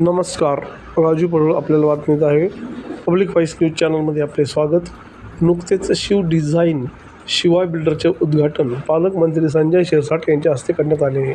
नमस्कार राजू पडोळ आपल्याला बातमीत आहे. पब्लिक व्हॉइस न्यूज चॅनलमध्ये आपले स्वागत. नुकतेच शिव डिझाईन शिवाय बिल्डरचे उद्घाटन पालकमंत्री संजय शिरसाट यांच्या हस्ते करण्यात आले आहे.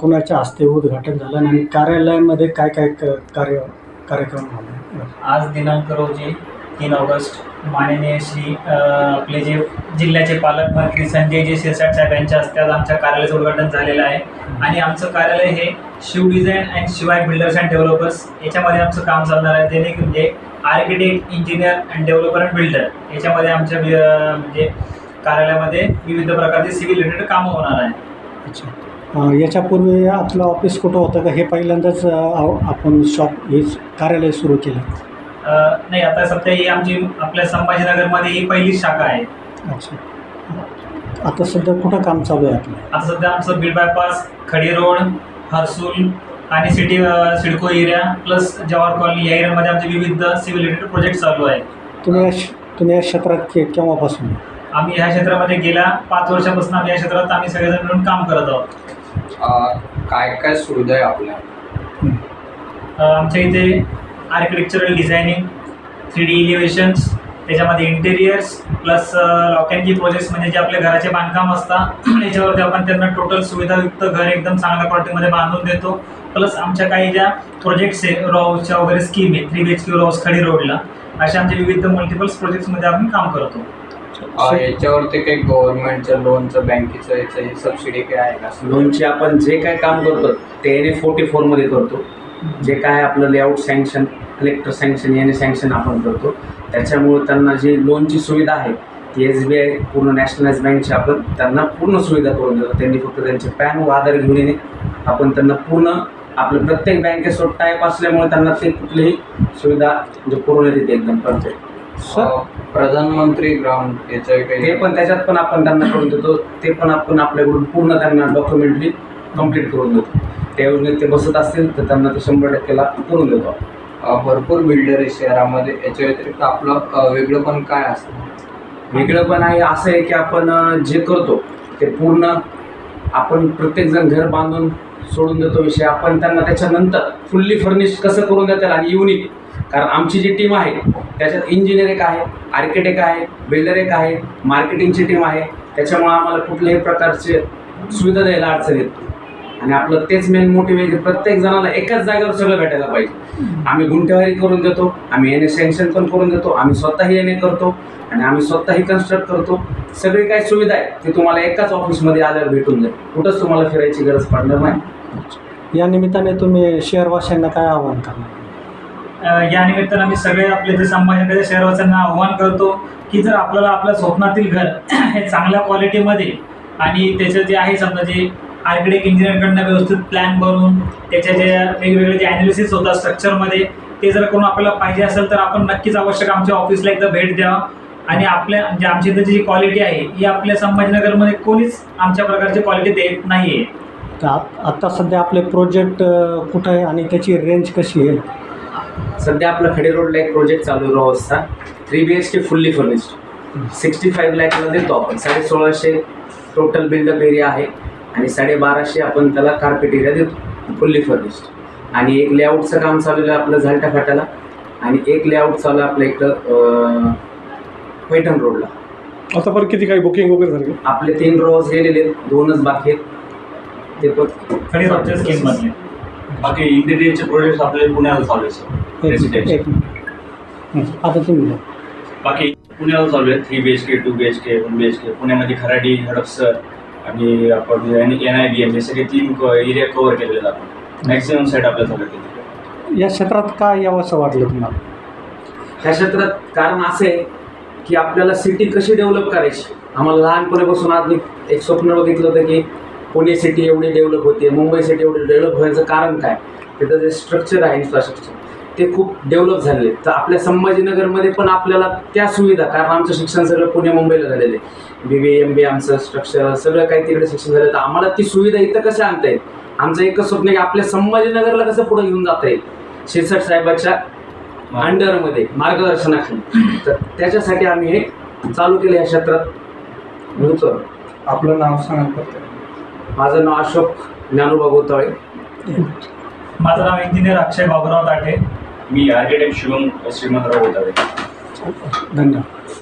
कुणाच्या हस्ते उद्घाटन झालं आणि कार्यालयामध्ये काय काय कार्य कार्यक्रम झाले? आज दिनांक रोजी तीन ऑगस्ट माननीय श्री आपले जे जिल्ह्याचे पालकमंत्री संजयजी शिरसाट साहेब यांच्या हस्ते आज आमच्या कार्यालयाचं उद्घाटन झालेलं आहे. आणि आमचं कार्यालय हे Shiv design and Shivay builders and developers याच्यामध्ये आमचं काम चालणार आहे. जेणे म्हणजे architect engineer and developer and builder याच्यामध्ये आमच्या म्हणजे कार्यालयामध्ये विविध प्रकारचे सिव्हिल रिलेटेड कामं होणार आहे अच्छा. याच्यापूर्वी आपलं ऑफिस कुठं होतं का? हे पहिल्यांदाच आपण शॉप हे कार्यालय सुरू केलं. नाही आता सध्या ही आमची आपल्या संभाजीनगरमध्ये ही पहिलीच शाखा आहे. अच्छा. आता सध्या कुठं काम चालू आहे आपलं? आता सध्या आमचं बीड बायपास खडी रोड हर्सूल आणि city CIDCO area plus Jawahar colony या एरियामध्ये आमचे विविध सिव्हिल रिलेटेड प्रोजेक्ट चालू आहेत. तुम्ही या श- तुम्ही या क्षेत्रात के केव्हापासून? आहे? आम्ही ह्या क्षेत्रामध्ये गेल्या पाच वर्षापासून आम्ही या क्षेत्रात आम्ही सगळेजण मिळून काम करत आहोत. काय काय सुविधा आहे आपल्या? अ, आमच्या इथे architectural designing three D elevations त्याच्यामध्ये interiors plus lock and key projects म्हणजे जे आपल्या घराचे बांधकाम असतात याच्यावरती आपण त्यांना टोटल सुविधायुक्त घर एकदम चांगल्या क्वालिटीमध्ये बांधून देतो. प्लस आमच्या काही ज्या प्रोजेक्ट्स आहे रॉ हाऊसच्या वगैरे स्कीम आहे three B H K row house Khadi रोडला अशा आमच्या विविध मल्टिपल्स प्रोजेक्ट्समध्ये आपण काम करतो. याच्यावरती काही गव्हर्नमेंटचं लोनचं बँकेचं याचं हे सबसिडी काय आहे का? लोनचे आपण जे काय काम करतो ते एन ए फोर्टी फोरमध्ये करतो. जे काय आपलं layout sanction collector sanction A sanction आपण करतो. त्याच्यामुळे त्यांना जी लोनची सुविधा आहे ती एस बी आय पूर्ण नॅशनलाइज बँकची आपण त्यांना पूर्ण सुविधा करून देतो. त्यांनी फक्त त्यांचे पॅन व आधार घेऊन येणे. आपण त्यांना पूर्ण आपलं प्रत्येक बँकेसोबत टाईप असल्यामुळे त्यांना ते कुठलीही सुविधा म्हणजे पुरवण्यात येते एकदम परफेक्ट अ, प्रधानमंत्री ग्राउंड याचं ते पण त्याच्यात पण आपण त्यांना करून देतो. ते पण आपण आपल्याकडून पूर्ण त्यांना डॉक्युमेंटली कंप्लीट करून देतो. त्या योजनेत ते बसत असतील तर त्यांना ते शंभर टक्के लाभ करून देतो भरपूर बिल्डर आहे शहरामध्ये. याच्या व्यतिरिक्त आपलं वेगळं पण काय असतं? वेगळं पण आहे असं आहे की आपण जे करतो ते पूर्ण आपण प्रत्येकजण घर बांधून सोडून देतो विषय. आपण त्यांना त्याच्यानंतर फुल्ली फर्निश कसं करून देता येईल? आणि युनिक कारण आमची जी टीम आहे त्याच्यात इंजिनियर एक आहे आर्किटेक्ट आहे बिल्डर एक आहे मार्केटिंगची टीम आहे. त्याच्यामुळे आम्हाला कुठल्याही प्रकारचे सुविधा द्यायला अडचण येत आणि आपलं तेच मेन मोटिवेट प्रत्येक जणाला एकाच जागेवर सगळं भेटायला पाहिजे. आम्ही गुंठेवारी करून देतो आम्ही एन ए सँक्शन पण करून देतो आम्ही स्वतःही एन ए करतो आणि आम्ही स्वतःही कन्स्ट्रक्ट करतो. सगळी काय सुविधा आहे ती तुम्हाला एकाच ऑफिसमध्ये आल्यावर भेटून जाईल. कुठंच तुम्हाला फिरायची गरज पडणार नाही. या निमित्ताने तुम्ही शहरवासियांना काय आवाहन करणार? या निमित्तानं आम्ही सगळे आपले जे संभाजीनगर शहरवासियांना आव्हान करतो की जर आपल्याला आपल्या स्वप्नातील घर हे चांगल्या क्वालिटीमध्ये आणि त्याचं जे आहे समजा जे आर्किटेक्ट इंजिनिअरकडनं व्यवस्थित प्लॅन बनवून त्याचे जे वेगवेगळे जे ॲनालिसिस होतात स्ट्रक्चरमध्ये ते जर करून आपल्याला पाहिजे असेल तर आपण नक्कीच आवश्यक आमच्या ऑफिसला एकदा भेट द्यावा आणि आपल्या म्हणजे आमच्या इथं जी क्वालिटी आहे ही आपल्या संभाजीनगरमध्ये कोणीच आमच्या प्रकारची क्वालिटी देत नाही आहे तर आत- आत्ता सध्या आपले प्रोजेक्ट कुठं आहे आणि त्याची रेंज कशी आहे? सध्या आपलं खडे रोडला एक प्रोजेक्ट चालू आहे रोहसचा three B H K fully furnished sixty five लॅकला देतो आपण साडे सोळाशे टोटल बिल्डअप एरिया आहे. आणि साडेबाराशे आपण त्याला कार्पेट एरिया देतो फुल्ली फर्निश्ड आणि एक लेआउटचं काम चालू आहे आपलं झालटा फाट्याला. आणि एक लेआउट चालू आहे आपलं इकडं पैठण रोडला आतापर्यंत किती काही बुकिंग वगैरे झाली आपले तीन रोज गेलेले आहेत दोनच बाकी आहेत. ते पण खडी रोजच्या स्कीममधले बाकी इंटेरियरचे प्रोजेक्ट आपले पुण्याला चालू आहे सर एक रेसिडेन्शियल एक हं, आता तुम्ही बोला. बाकी पुण्याला चालू आहे three B H K two B H K one B H K पुण्यामध्ये खराडी हडपसर आणि आपण एन आय बी एम हे सगळे तीन एरिया कव्हर केलेले आपण. मॅक्सिमम साईड आपल्या आहे या क्षेत्रात काय यावंसं वाटलं तुम्हाला? ह्या क्षेत्रात कारण असं आहे की आपल्याला सिटी कशी डेव्हलप करायची? आम्हाला लहानपणापासून आज मी एक स्वप्न बघितलं होतं की पुणे सिटी एवढी डेव्हलप होते मुंबई सिटी एवढी डेव्हलप व्हायचं कारण काय? तिथं जे स्ट्रक्चर आहे इन्फ्रास्ट्रक्चर ते खूप डेव्हलप झालेले. तर आपल्या संभाजीनगरमध्ये पण आपल्याला त्या सुविधा कारण आमचं शिक्षण सगळं पुणे मुंबईला झालेलं आहे. बी बी एम बी आमचं स्ट्रक्चर सगळं काही तिकडे शिक्षण झालं. तर आम्हाला ती सुविधा इथं कसं आणता येईल? आमचं एकच स्वप्न आहे की आपल्या संभाजीनगरला कसं पुढे घेऊन जाता येईल? शिरसाट साहेबाच्या अंडरमध्ये मार्गदर्शनाखाली. तर त्याच्यासाठी आम्ही हे चालू केलं या क्षेत्रात. आपलं नाव सांगा माझं नाव अशोक ज्ञानोबा गोतावळे माझं नाव इंजिनियर अक्षय बाबुराव ताठे मी आर्किटेक्ट शिवम श्रीमंतराव होता धन्यवाद.